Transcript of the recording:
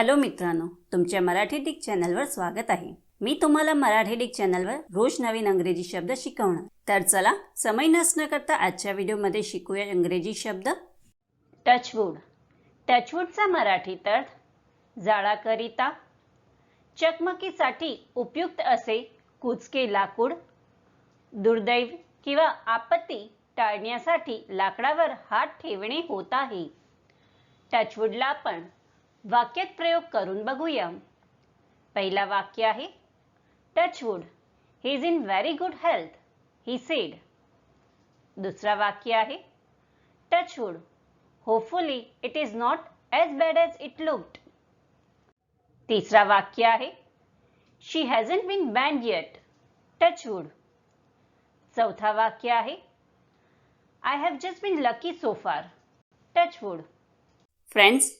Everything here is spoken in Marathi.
हॅलो मित्रांनो तुमच्या मराठी डिक चॅनलवर स्वागत आहे. मी तुम्हाला मराठी डिक चॅनलवर रोज नवीन अंग्रेजी शब्द शिकवणार. तर चला समय नसणं करता आजच्या व्हिडिओमध्ये शिकूया इंग्रजी शब्द. टचवूड. टचवूडचा मराठी अर्थ जाळाकरिता. चकमकीसाठी उपयुक्त असे कुचके लाकूड दुर्दैव किंवा आपत्ती टाळण्यासाठी लाकडावर हात ठेवणे होत आहे. टचवूडला आपण वाक्यात प्रयोग करून बघूया. पहिला वाक्य आहे touchwood he is in very good health he said दुसरा वाक्य आहे touchwood hopefully it is not as bad as it looked तिसरा वाक्य आहे she hasn't been banned yet touchwood चौथा वाक्य आहे I have just been lucky so far touchwood friends